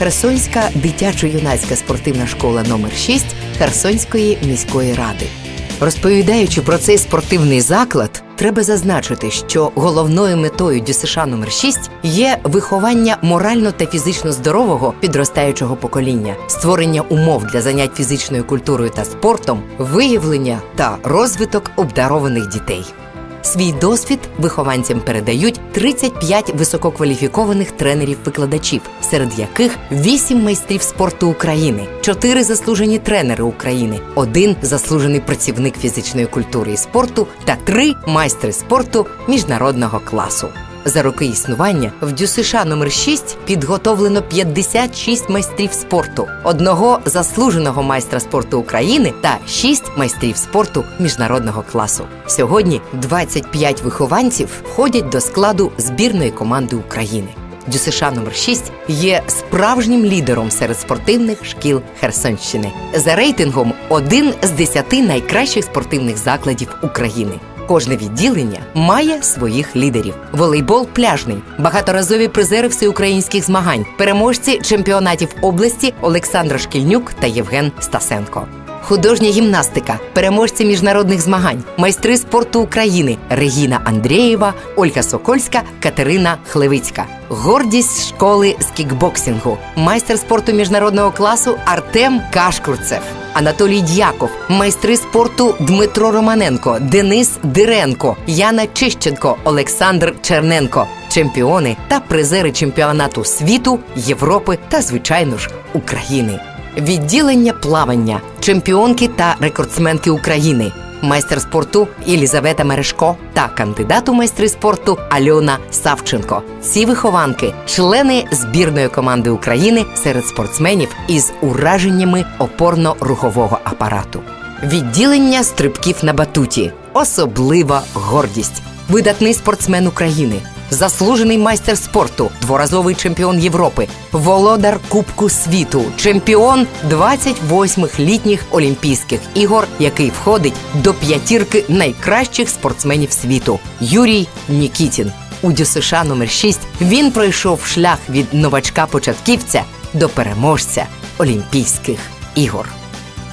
Херсонська дитячо-юнацька спортивна школа номер 6 Херсонської міської ради. Розповідаючи про цей спортивний заклад, треба зазначити, що головною метою ДЮСШ номер 6 є виховання морально та фізично здорового підростаючого покоління, створення умов для занять фізичною культурою та спортом, виявлення та розвиток обдарованих дітей. Свій досвід вихованцям передають 35 висококваліфікованих тренерів-викладачів, серед яких 8 майстрів спорту України, 4 заслужені тренери України, 1 заслужений працівник фізичної культури і спорту та 3 майстри спорту міжнародного класу. За роки існування в ДЮСШ номер 6 підготовлено 56 майстрів спорту, одного заслуженого майстра спорту України та 6 майстрів спорту міжнародного класу. Сьогодні 25 вихованців входять до складу збірної команди України. ДЮСШ номер 6 є справжнім лідером серед спортивних шкіл Херсонщини за рейтингом один з 10 найкращих спортивних закладів України. Кожне відділення має своїх лідерів: волейбол пляжний, багаторазові призери всеукраїнських змагань, переможці чемпіонатів області Олександр Шкільнюк та Євген Стасенко. Художня гімнастика, переможці міжнародних змагань, майстри спорту України. Регіна Андрієва, Ольга Сокольська, Катерина Хлевицька. Гордість школи з кікбоксингу, майстер спорту міжнародного класу Артем Кашкурцев. Анатолій Дяков, майстри спорту Дмитро Романенко, Денис Диренко, Яна Чищенко, Олександр Черненко, чемпіони та призери чемпіонату світу, Європи та, звичайно ж, України. Відділення плавання, чемпіонки та рекордсменки України, майстер спорту Єлізавета Мерешко та кандидат у майстри спорту Альона Савченко. Ці вихованки, члени збірної команди України серед спортсменів із ураженнями опорно-рухового апарату. Відділення стрибків на батуті, особлива гордість, видатний спортсмен України. Заслужений майстер спорту, дворазовий чемпіон Європи, володар Кубку світу, чемпіон 28-х літніх Олімпійських ігор, який входить до п'ятірки найкращих спортсменів світу. Юрій Нікітін. У ДЮСШ номер 6 він пройшов шлях від новачка-початківця до переможця Олімпійських ігор.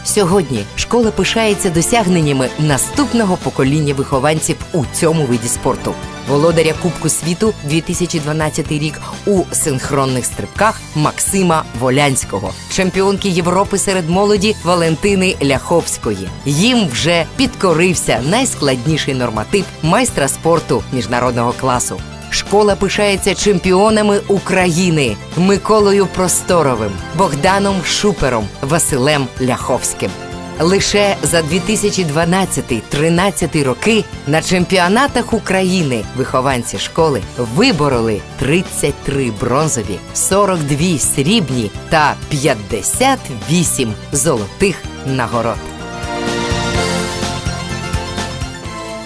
Сьогодні школа пишається досягненнями наступного покоління вихованців у цьому виді спорту. Володаря Кубку світу 2012 рік у синхронних стрибках Максима Волянського, чемпіонки Європи серед молоді Валентини Ляховської. Їм вже підкорився найскладніший норматив майстра спорту міжнародного класу. Школа пишається чемпіонами України Миколою Просторовим, Богданом Шупером, Василем Ляховським. Лише за 2012-13 роки на чемпіонатах України вихованці школи вибороли 33 бронзові, 42 срібні та 58 золотих нагород.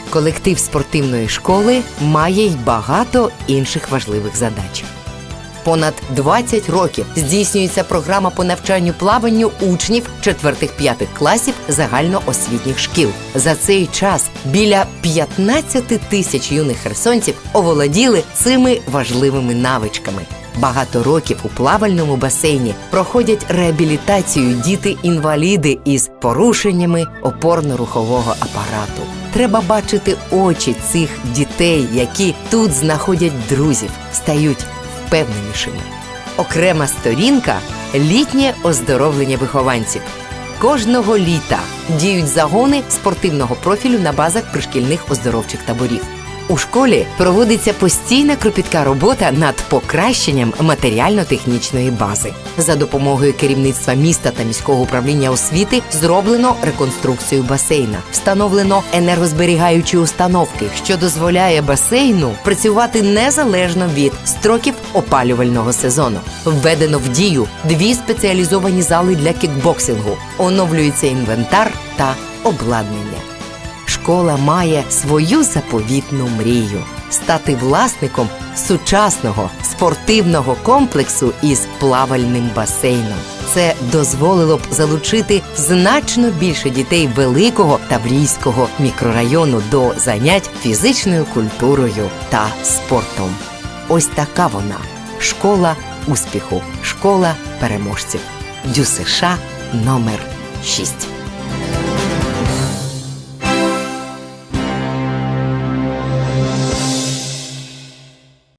Колектив спортивної школи має й багато інших важливих задач. Понад 20 років здійснюється програма по навчанню плаванню учнів 4-5 класів загальноосвітніх шкіл. За цей час біля 15 тисяч юних херсонців оволоділи цими важливими навичками. Багато років у плавальному басейні проходять реабілітацію діти-інваліди із порушеннями опорно-рухового апарату. Треба бачити очі цих дітей, які тут знаходять друзів, стають впевненішими. Окрема сторінка літнє оздоровлення вихованців. Кожного літа діють загони спортивного профілю на базах пришкільних оздоровчих таборів. У школі проводиться постійна кропітка робота над покращенням матеріально-технічної бази. За допомогою керівництва міста та міського управління освіти зроблено реконструкцію басейна, встановлено енергозберігаючі установки, що дозволяє басейну працювати незалежно від строків опалювального сезону. Введено в дію дві спеціалізовані зали для кікбоксингу, оновлюється інвентар та обладнання школа має свою заповітну мрію стати власником сучасного спортивного комплексу із плавальним басейном. Це дозволило б залучити значно більше дітей великого таврійського мікрорайону до занять фізичною культурою та спортом. Ось така вона школа успіху. Школа переможців. ДЮСШ номер 6.